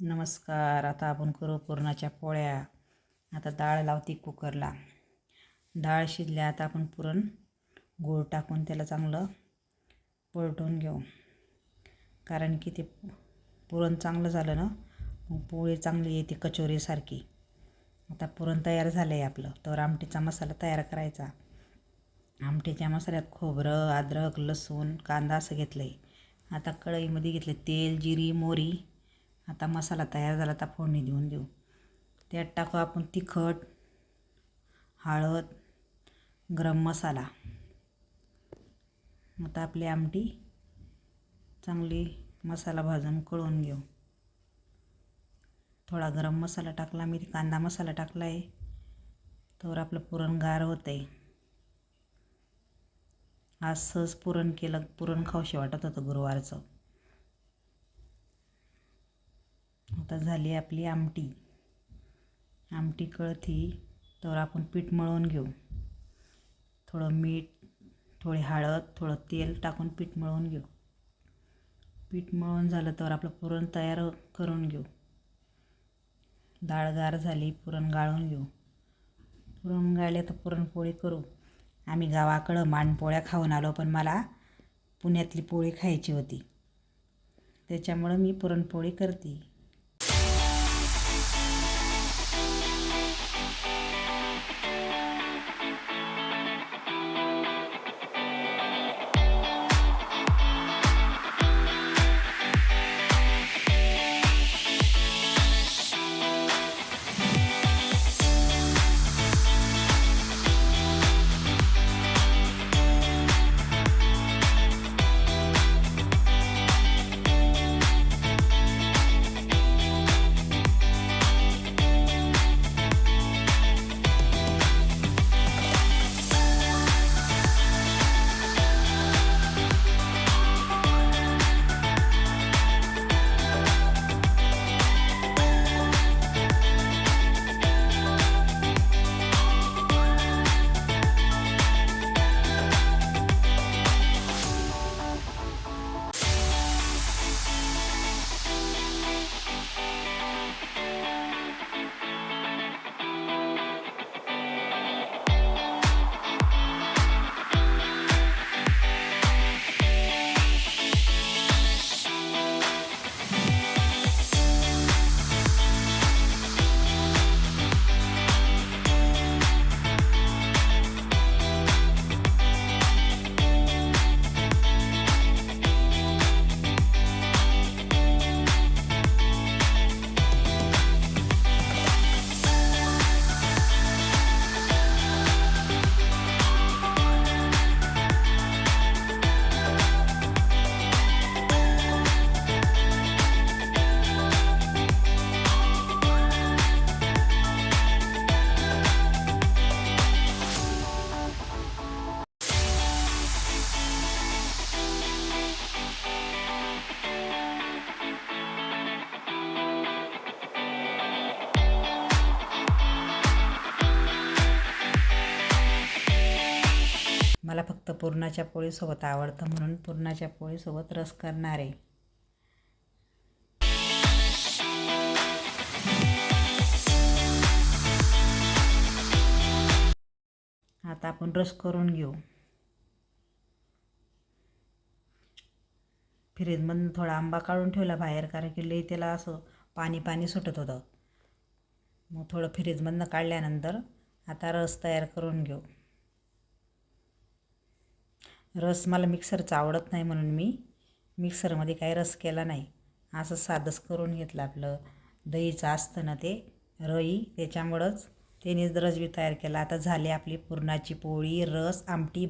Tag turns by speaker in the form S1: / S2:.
S1: नमस्कार. आता आपण करू पुरणाच्या पोळ्या. आता डाळ लावते कुकरला. डाळ शिजल्या आता आपण पुरण गूळ टाकून त्याला चांगलं पलटून घेऊ. कारण की ते पुरण चांगलं झालं ना मग पोळी चांगली येते कचोरीसारखी. आता पुरण तयार झालं आहे आपलं. तर आमटीचा मसाला तयार करायचा. आमटीच्या मसाल्यात खोबरं अद्रक लसूण कांदा असं घेतलं आहे आता कढईमध्ये घेतलं तेल जिरी मोरी आता मसाला तयार झाला आता फोडणी देऊन देऊ. त्यात टाकू आपण तिखट हळद गरम मसाला. आता आपली आमटी चांगली मसाला भाजून कळून घेऊ. थोडा गरम मसाला टाकला मी कांदा मसाला टाकला आहे तर आपलं पुरण गार होतं आहे आज सहज पुरण केलं पुरण खाऊशी वाटत होतं गुरुवारचं. आता झाली आपली आमटी. आमटी कळती तर आपण पीठ मळून घेऊ. थोडं मीठ थोडी हळद थोडं तेल टाकून पीठ मळून घेऊ. पीठ मळून झालं तर आपलं पुरण तयार करून घेऊ. डाळ गार झाली पुरण गाळून घेऊ. पुरण गाळले तर पुरणपोळी करू. आम्ही गावाकडं मानपोळ्या खाऊन आलो पण मला पुण्यातली पोळी खायची होती. त्याच्यामुळं मी पुरणपोळी करते. मला फक्त पुरणाच्या पोळीसोबत आवडतं म्हणून पुरणाच्या पोळीसोबत रस करणार. आहे आता आपण रस करून घेऊ. फ्रीजमधून थोडा आंबा काढून ठेवला बाहेर कारण की लई त्याला असं पाणी पाणी सुटत होतं. मग थोडं फ्रीजमधनं काढल्यानंतर आता रस तयार करून घेऊ. रस मला मिक्सरचा आवडत नाही म्हणून मी मिक्सरमध्ये काही रस केला नाही. असं साधंच करून घेतलं आपलं. दहीचं असतं ना ते रई त्याच्यामुळंच त्यानेच रस बी तयार केला. आता झाली आपली पुरणाची पोळी रस आमटी